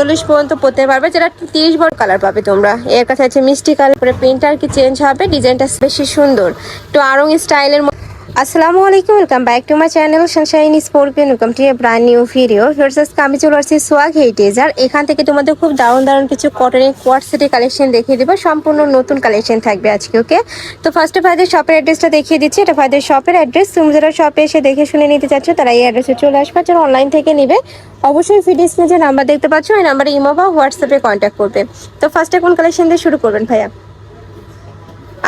চল্লিশ পর্যন্ত পড়তে পারবে, যেটা তিরিশ বড় কালার পাবে তোমরা। এর কাছে আছে মিষ্টি কালার পরে প্রিন্ট আর কি চেঞ্জ হবে ডিজাইনটা বেশি সুন্দর। একটু আরং স্টাইলের আসসালামু আলাইকুম welcome back to my channel sunshine স্পোর্পিয়ান welcome to a brand new video versus আমি চলে আসছি সোয়াগ হেরিটেজ আর এখান থেকে তোমাদের খুব দারুণ দারুণ কিছু কটনের কোয়ার সেটের কালেকশন দেখিয়ে দেবো। সম্পূর্ণ নতুন কালেকশন থাকবে আজকে ওকে তো ফার্স্টে ভাইদের শপের অ্যাড্রেসটা দেখিয়ে দিচ্ছি। এটা ভাইদের শপের অ্যাড্রেস তুমি যারা শপে এসে দেখে শুনে নিতে চাচ্ছ, তারা এই অ্যাড্রেসে চলে আসবে। যারা অনলাইন থেকে নিবে, অবশ্যই ভিডিও স্ক্রিনে যে নাম্বার দেখতে পাচ্ছ, ওই নাম্বারে ইমো বা হোয়াটসঅ্যাপে কন্ট্যাক্ট করবে। তো ফার্স্টে কোন কালেকশন দিয়ে শুরু করবেন ভাইয়া?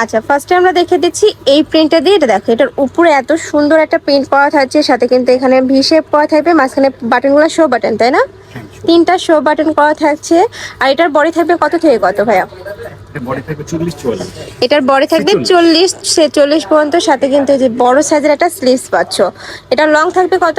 আচ্ছা ফার্স্টে আমরা দেখে দিচ্ছি এই প্রিন্টটা দিয়ে এটা দেখো এটার উপরে এত সুন্দর একটা প্রিন্ট পাওয়া থাকছে সাথে কিন্তু এখানে ভি শেপ করা থাকবে মাঝখানে বাটনগুলো শো বাটন তাই না? তিনটা শো বাটন করা থাকছে আর এটার বডি থাকবে কত থেকে কত ভাইয়া? বডি থাকবে চল্লিশ চুয়াল্লিশ। এটার বডি থাকবে চল্লিশ। ছেচল্লিশ পর্যন্ত সাথে কিন্তু এই যে বড় সাইজের একটা স্লিভস পাচ্ছ। এটা লং থাকবে কত?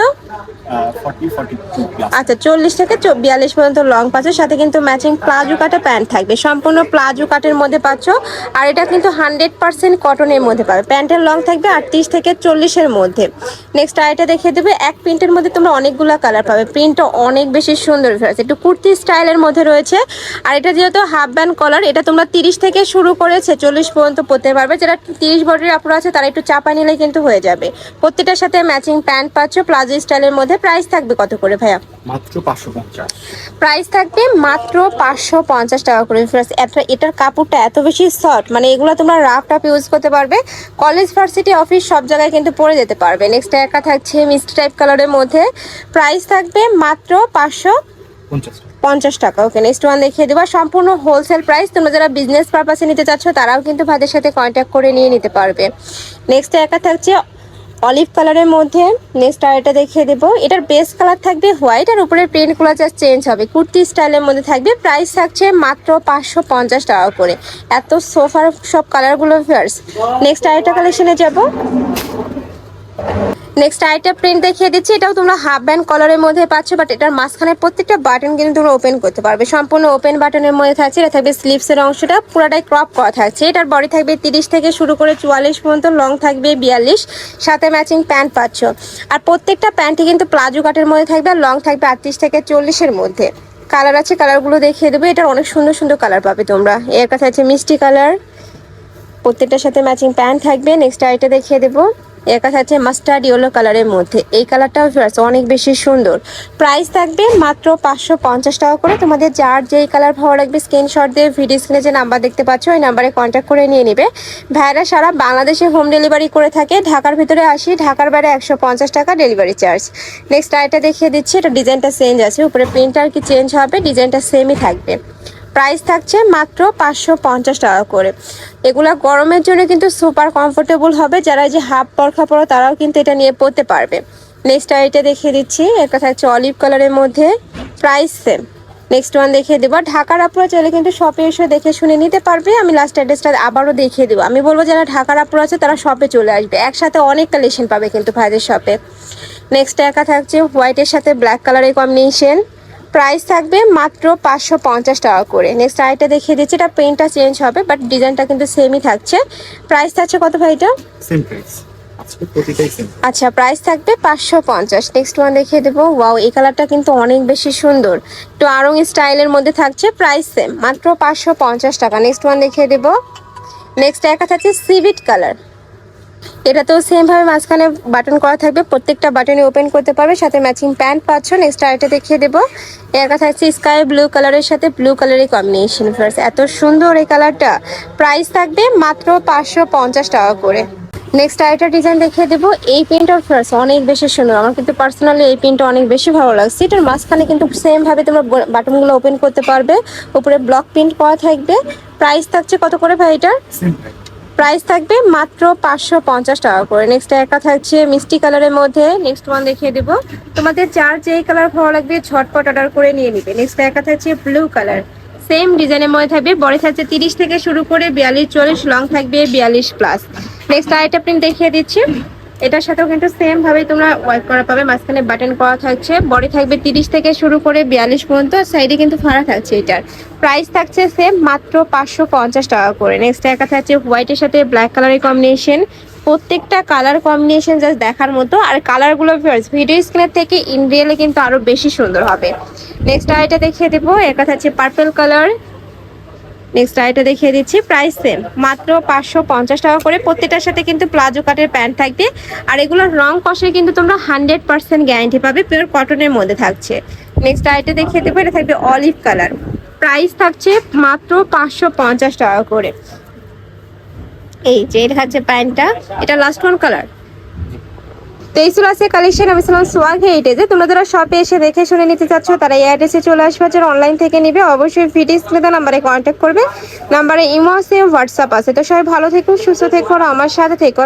আচ্ছা চল্লিশ থেকে চো- বিয়াল্লিশ পর্যন্ত লং পাচ্ছ। সাথে কিন্তু ম্যাচিং প্লাজো কাটা প্যান্ট থাকবে। সম্পূর্ণ প্লাজো কাটের মধ্যে পাচ্ছ। আর এটা কিন্তু হান্ড্রেড পার্সেন্ট কটনের মধ্যে পাবে। প্যান্টের লং থাকবে আটত্রিশ থেকে চল্লিশের মধ্যে। নেক্সট আইটা দেখিয়ে দেবে। এক প্রিন্টের মধ্যে তোমরা অনেকগুলো কালার পাবে। প্রিন্টটা অনেক বেশি সুন্দর হয়েছে। একটু কুর্তি স্টাইলের মধ্যে রয়েছে। আর এটা যেহেতু হাফ ব্যান্ড কলার এটা তোমরা তিরিশ থেকে শুরু করেছে চল্লিশ পর্যন্ত পরতে পারবে। যারা তিরিশ বডির আপুরা আছে তারা একটু চাপা নিলে কিন্তু হয়ে যাবে। প্রত্যেকটার সাথে ম্যাচিং প্যান্ট পাচ্ছ প্লাজো স্টাইলের মধ্যে প্রাইস থাকবে কত করে ভাইয়া? মাত্র পাঁচশো পঞ্চাশ। প্রাইস থাকবে মাত্র পাঁচশো পঞ্চাশ টাকা করে Friends, এটা- এটার কাপড়টা এত বেশি সফট মানে এগুলো তোমরা রাফ টাপ ইউজ করতে পারবে। কলেজ ভার্সিটি অফিস সব জায়গায় কিন্তু পরে যেতে পারবে। নেক্সট একা থাকছে মিষ্টি টাইপ কালারের মধ্যে। প্রাইস থাকবে মাত্র পাঁচশো পঞ্চাশ টাকা। ওকে নেক্সট ওয়ান দেখিয়ে দেবো। সম্পূর্ণ হোলসেল প্রাইস তোমরা যারা বিজনেস পারপাসে নিতে চাচ্ছ, তারাও কিন্তু ভাইদের সাথে কন্ট্যাক্ট করে নিয়ে নিতে পারবে। নেক্সট একা থাকছে অলিভ কালারের মধ্যে। নেক্সট আর এটা দেখিয়ে দেবো। এটার বেস কালার থাকবে হোয়াইট আর উপরের প্রিন্টগুলো জাস্ট চেঞ্জ হবে। কুর্তি স্টাইলের মধ্যে থাকবে। প্রাইস থাকছে মাত্র পাঁচশো পঞ্চাশ টাকা করে। এত সোফার সব কালারগুলো ফেয়ার্স নেক্সট আরেকটা কালেকশনে যাব। নেক্সট আরেকটা প্রিন্ট দেখিয়ে দিচ্ছি। এটাও তোমরা হাফ ব্যান্ড কলারের মধ্যে পাচ্ছ বাট এটার মাঝখানে প্রত্যেকটা বাটন কিন্তু তোমরা ওপেন করতে পারবে। সম্পূর্ণ ওপেন বাটনের মধ্যে থাকছে, এটা থাকবে স্লিভসের অংশটা, পুরাটাই ক্রপ করা থাকছে। এটার বডি থাকবে তিরিশ থেকে শুরু করে চুয়াল্লিশ পর্যন্ত লং থাকবে বিয়াল্লিশ। সাথে ম্যাচিং প্যান্ট পাচ্ছ। আর প্রত্যেকটা প্যান্টই কিন্তু প্লাজো কাটের মধ্যে থাকবে, আর লং থাকবে আটত্রিশ থেকে চল্লিশের মধ্যে। কালার আছে কালারগুলো দেখিয়ে দেবে। এটার অনেক সুন্দর সুন্দর কালার পাবে তোমরা। এর কাছে আছে মিষ্টি কালার প্রত্যেকটার সাথে ম্যাচিং প্যান্ট থাকবে। নেক্সট আইটা দেখিয়ে দেবো। এর কাছে আছে মাস্টার্ড ইয়েলো কালারের মধ্যে। এই কালারটাও ফেয়ার্স অনেক বেশি সুন্দর। প্রাইস থাকবে মাত্র পাঁচশো পঞ্চাশ টাকা করে। তোমাদের যার যেই কালার ভালো লাগবে স্ক্রিনশট দিয়ে ভিডিও স্ক্রিনে যে নাম্বার দেখতে পাচ্ছ, ওই নাম্বারে কন্ট্যাক্ট করে নিয়ে নেবে। ভাইরা সারা বাংলাদেশে হোম ডেলিভারি করে থাকে। ঢাকার ভিতরে আসি, ঢাকার বাইরে একশো পঞ্চাশ টাকা ডেলিভারি চার্জ নেক্সট আইটা দেখিয়ে দিচ্ছি, এটা ডিজাইনটা চেঞ্জ আছে। উপরে প্রিন্টার কি চেঞ্জ হবে ডিজাইনটা সেমই থাকবে। প্রাইস থাকছে মাত্র পাঁচশো পঞ্চাশ টাকা করে। এগুলা গরমের জন্য কিন্তু সুপার কমফোর্টেবল হবে। যারা যে হাফ পরখা পরো, তারাও কিন্তু এটা নিয়ে পরতে পারবে। নেক্সট এটা দেখিয়ে দিচ্ছি। এটা থাকছে অলিভ কালারের মধ্যে। প্রাইস সেম নেক্সট ওয়ান দেখিয়ে দেবো। ঢাকার আপুরা চাইলে কিন্তু শপে এসে দেখে শুনে নিতে পারবে। আমি লাস্ট অ্যাড্রেসটা আবারও দেখিয়ে দেবো। আমি বলব, যারা ঢাকার আপুরা আছে, তারা শপে চলে আসবে। একসাথে অনেক কালেকশন পাবে কিন্তু ভাইদের শপে নেক্সট একা থাকছে হোয়াইটের সাথে ব্ল্যাক কালারের কম্বিনেশন প্রাইস থাকবে মাত্র পাঁচশো পঞ্চাশ টাকা করে। নেক্সট আরেকটা দেখিয়ে দিচ্ছি এটা প্রিন্টটা চেঞ্জ হবে বাট ডিজাইনটা কিন্তু সেমই থাকছে। প্রাইস থাকছে কত ভাই এটা? সেম প্রাইস আচ্ছা প্রাইস থাকবে পাঁচশো পঞ্চাশ। নেক্সট ওয়ান দেখিয়ে দেবো। ওয়াও এই কালারটা কিন্তু অনেক বেশি সুন্দর। একটু আরং স্টাইলের মধ্যে থাকছে প্রাইস সেম মাত্র পাঁচশো পঞ্চাশ টাকা। নেক্সট ওয়ান দেখিয়ে দেবো। নেক্সট একা থাকছে সিভিট কালার এটা তো সেম ভাবে মাঝখানে বাটন করা থাকবে। প্রত্যেকটা বাটনে ওপেন করতে পারবে, সাথে ম্যাচিং প্যান্ট পাচ্ছ নেক্সট আরেকটা দেখিয়ে দেবো। এর কথা থাকছে স্কাই ব্লু কালারের সাথে ব্লু কালারের কম্বিনেশন ফার্স এত সুন্দর এই কালারটা প্রাইস থাকবে মাত্র পাঁচশো পঞ্চাশ টাকা করে। নেক্সট আরেকটা ডিজাইন দেখিয়ে দেবো। এই প্রিন্টার ফার্স অনেক বেশি সুন্দর। আমার কিন্তু পার্সোনালি এই প্রিন্টটা অনেক বেশি ভালো লাগছে। এটার মাঝখানে কিন্তু সেম ভাবে তোমরা বাটনগুলো ওপেন করতে পারবে। উপরে ব্লক প্রিন্ট করা থাকবে। প্রাইস থাকছে কত করে ভাই এটার? প্রাইস থাকবে মাত্র পাঁচশো পঞ্চাশ টাকা করে। নেক্সট একা থাকছে মিষ্টি কালারের মধ্যে। নেক্সট ওয়ান দেখিয়ে দেবো। তোমাদের যার যেই কালার ভালো লাগবে ঝটপট অর্ডার করে নিয়ে নিবে। নেক্সট একা থাকছে ব্লু কালার সেম ডিজাইনের মধ্যে থাকবে। বড় থাকছে তিরিশ থেকে শুরু করে বিয়াল্লিশ, চল্লিশ লং থাকবে বিয়াল্লিশ প্লাস নেক্সট আরেকটা প্রিন্ট দেখিয়ে দিচ্ছি। এটার সাথেও কিন্তু সেম ভাবে তোমরা ওয়াইপ করা পাবে। মাঝখানে বাটন করা থাকছে। বডি থাকবে তিরিশ থেকে শুরু করে বিয়াল্লিশ পর্যন্ত। সাইডে কিন্তু ফাড়া থাকছে এটার। প্রাইস থাকছে সেম মাত্র পাঁচশো পঞ্চাশ টাকা করে। নেক্সট একা থাকছে হোয়াইটের সাথে ব্ল্যাক কালারের কম্বিনেশন প্রত্যেকটা কালার কম্বিনেশন জাস্ট দেখার মতো। আর কালারগুলো ভিডিও স্ক্রিনের থেকে ইন রিয়েলে কিন্তু আরও বেশি সুন্দর হবে। নেক্সট আইটা দেখিয়ে দেবো এটা হচ্ছে পার্পল কালার নেক্সট আইটা দেখিয়ে দিচ্ছি প্রাইস সেম মাত্র পাঁচশো পঞ্চাশ টাকা করে। প্রত্যেকটার সাথে কিন্তু প্লাজো কাটের প্যান্ট থাকবে। আর এগুলোর রং কষে কিন্তু তোমরা হান্ড্রেড পার্সেন্ট গ্যারান্টি পাবে পিওর কটনের মধ্যে থাকছে। নেক্সট আইটা দেখিয়ে দেবো, এটা থাকবে অলিভ কালার প্রাইস থাকছে মাত্র পাঁচশো পঞ্চাশ টাকা করে। এই যে, এটা হচ্ছে প্যান্টটা। এটা লাস্ট ওয়ান কালার আছে কালেকশন শপে এসে দেখে শুনে নিতে চাচ্ছ, তারা এই অ্যাড্রেসে চলে আসবে। অনলাইন থেকে নিবে, অবশ্যই নাম্বারে কন্ট্যাক্ট করবে। নাম্বারে হোয়াটসঅ্যাপ আছে তো সবাই ভালো সুস্থ আমার সাথে থেকো।